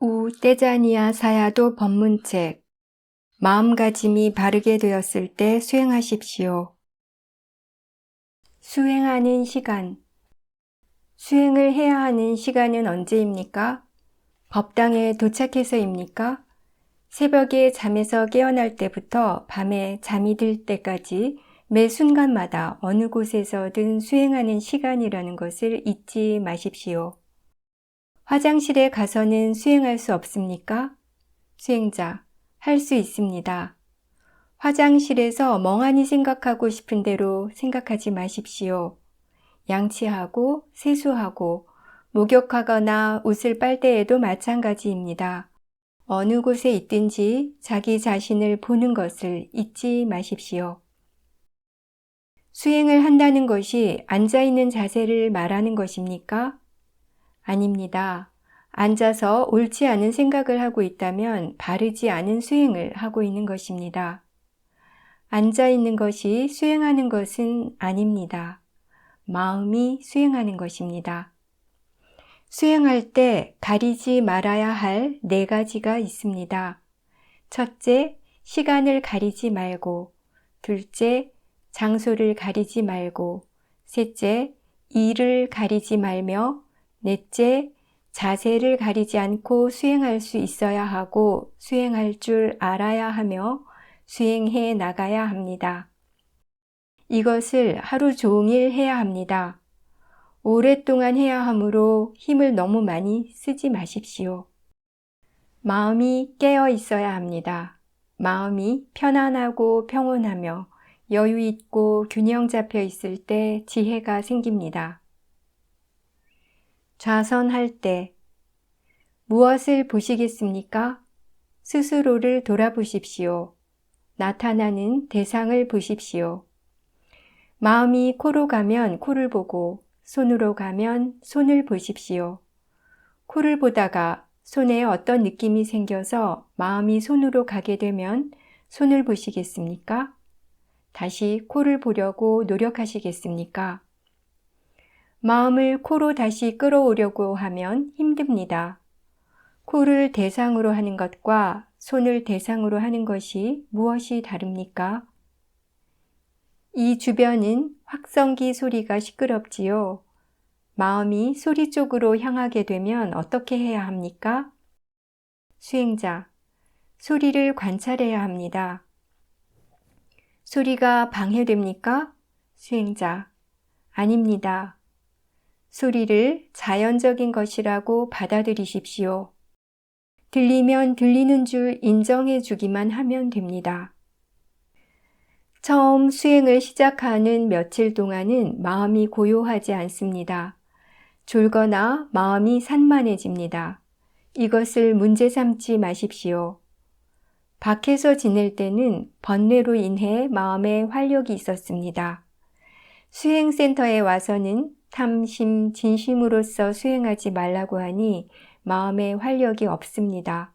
우 떼자니아 사야도 법문책 마음가짐이 바르게 되었을 때 수행하십시오. 수행하는 시간 수행을 해야 하는 시간은 언제입니까? 법당에 도착해서입니까? 새벽에 잠에서 깨어날 때부터 밤에 잠이 들 때까지 매 순간마다 어느 곳에서든 수행하는 시간이라는 것을 잊지 마십시오. 화장실에 가서는 수행할 수 없습니까? 수행자, 할 수 있습니다. 화장실에서 멍하니 생각하고 싶은 대로 생각하지 마십시오. 양치하고 세수하고 목욕하거나 옷을 빨 때에도 마찬가지입니다. 어느 곳에 있든지 자기 자신을 보는 것을 잊지 마십시오. 수행을 한다는 것이 앉아있는 자세를 말하는 것입니까? 아닙니다. 앉아서 옳지 않은 생각을 하고 있다면 바르지 않은 수행을 하고 있는 것입니다. 앉아 있는 것이 수행하는 것은 아닙니다. 마음이 수행하는 것입니다. 수행할 때 가리지 말아야 할 네 가지가 있습니다. 첫째, 시간을 가리지 말고, 둘째, 장소를 가리지 말고, 셋째, 일을 가리지 말며, 넷째, 자세를 가리지 않고 수행할 수 있어야 하고 수행할 줄 알아야 하며 수행해 나가야 합니다. 이것을 하루 종일 해야 합니다. 오랫동안 해야 하므로 힘을 너무 많이 쓰지 마십시오. 마음이 깨어 있어야 합니다. 마음이 편안하고 평온하며 여유 있고 균형 잡혀 있을 때 지혜가 생깁니다. 좌선할 때 무엇을 보시겠습니까? 스스로를 돌아보십시오. 나타나는 대상을 보십시오. 마음이 코로 가면 코를 보고 손으로 가면 손을 보십시오. 코를 보다가 손에 어떤 느낌이 생겨서 마음이 손으로 가게 되면 손을 보시겠습니까? 다시 코를 보려고 노력하시겠습니까? 마음을 코로 다시 끌어오려고 하면 힘듭니다. 코를 대상으로 하는 것과 손을 대상으로 하는 것이 무엇이 다릅니까? 이 주변은 확성기 소리가 시끄럽지요. 마음이 소리 쪽으로 향하게 되면 어떻게 해야 합니까? 수행자, 소리를 관찰해야 합니다. 소리가 방해됩니까? 수행자, 아닙니다. 소리를 자연적인 것이라고 받아들이십시오. 들리면 들리는 줄 인정해 주기만 하면 됩니다. 처음 수행을 시작하는 며칠 동안은 마음이 고요하지 않습니다. 졸거나 마음이 산만해집니다. 이것을 문제 삼지 마십시오. 밖에서 지낼 때는 번뇌로 인해 마음에 활력이 있었습니다. 수행센터에 와서는 탐심, 진심으로서 수행하지 말라고 하니 마음에 활력이 없습니다.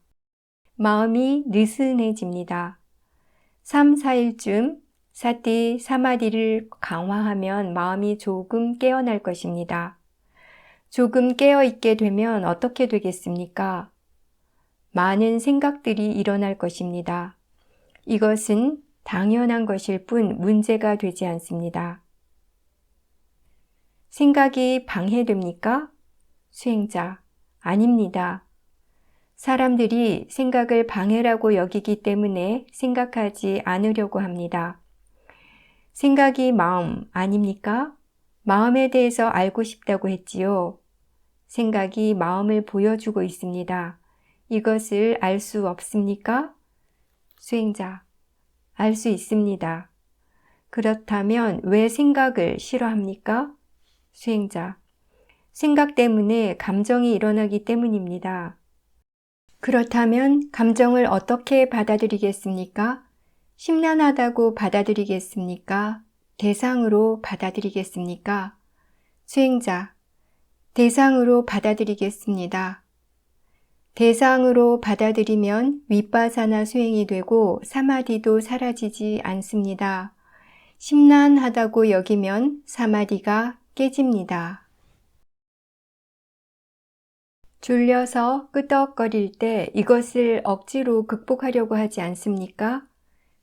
마음이 느슨해집니다. 3, 4일쯤 사띠, 사마디를 강화하면 마음이 조금 깨어날 것입니다. 조금 깨어있게 되면 어떻게 되겠습니까? 많은 생각들이 일어날 것입니다. 이것은 당연한 것일 뿐 문제가 되지 않습니다. 생각이 방해됩니까? 수행자, 아닙니다. 사람들이 생각을 방해라고 여기기 때문에 생각하지 않으려고 합니다. 생각이 마음 아닙니까? 마음에 대해서 알고 싶다고 했지요. 생각이 마음을 보여주고 있습니다. 이것을 알 수 없습니까? 수행자, 알 수 있습니다. 그렇다면 왜 생각을 싫어합니까? 수행자. 생각 때문에 감정이 일어나기 때문입니다. 그렇다면 감정을 어떻게 받아들이겠습니까? 심란하다고 받아들이겠습니까? 대상으로 받아들이겠습니까? 수행자. 대상으로 받아들이겠습니다. 대상으로 받아들이면 윗바사나 수행이 되고 사마디도 사라지지 않습니다. 심란하다고 여기면 사마디가 깨집니다. 졸려서 끄덕거릴 때 이것을 억지로 극복하려고 하지 않습니까?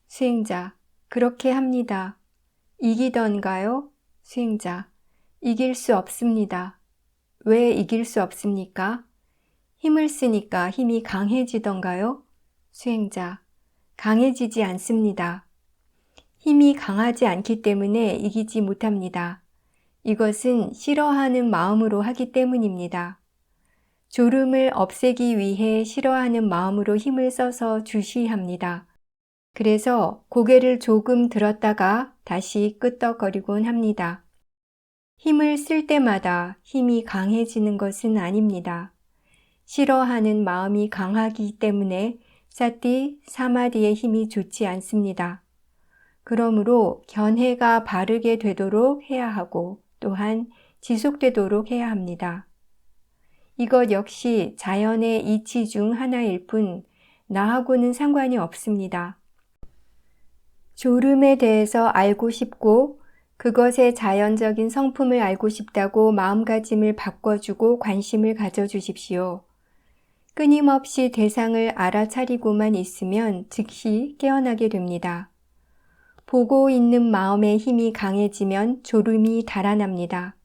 수행자, 그렇게 합니다. 이기던가요? 수행자, 이길 수 없습니다. 왜 이길 수 없습니까? 힘을 쓰니까 힘이 강해지던가요? 수행자, 강해지지 않습니다. 힘이 강하지 않기 때문에 이기지 못합니다. 이것은 싫어하는 마음으로 하기 때문입니다. 졸음을 없애기 위해 싫어하는 마음으로 힘을 써서 주시합니다. 그래서 고개를 조금 들었다가 다시 끄덕거리곤 합니다. 힘을 쓸 때마다 힘이 강해지는 것은 아닙니다. 싫어하는 마음이 강하기 때문에 사띠, 사마디의 힘이 좋지 않습니다. 그러므로 견해가 바르게 되도록 해야 하고 또한 지속되도록 해야 합니다. 이것 역시 자연의 이치 중 하나일 뿐 나하고는 상관이 없습니다. 졸음에 대해서 알고 싶고 그것의 자연적인 성품을 알고 싶다고 마음가짐을 바꿔주고 관심을 가져주십시오. 끊임없이 대상을 알아차리고만 있으면 즉시 깨어나게 됩니다. 보고 있는 마음의 힘이 강해지면 졸음이 달아납니다.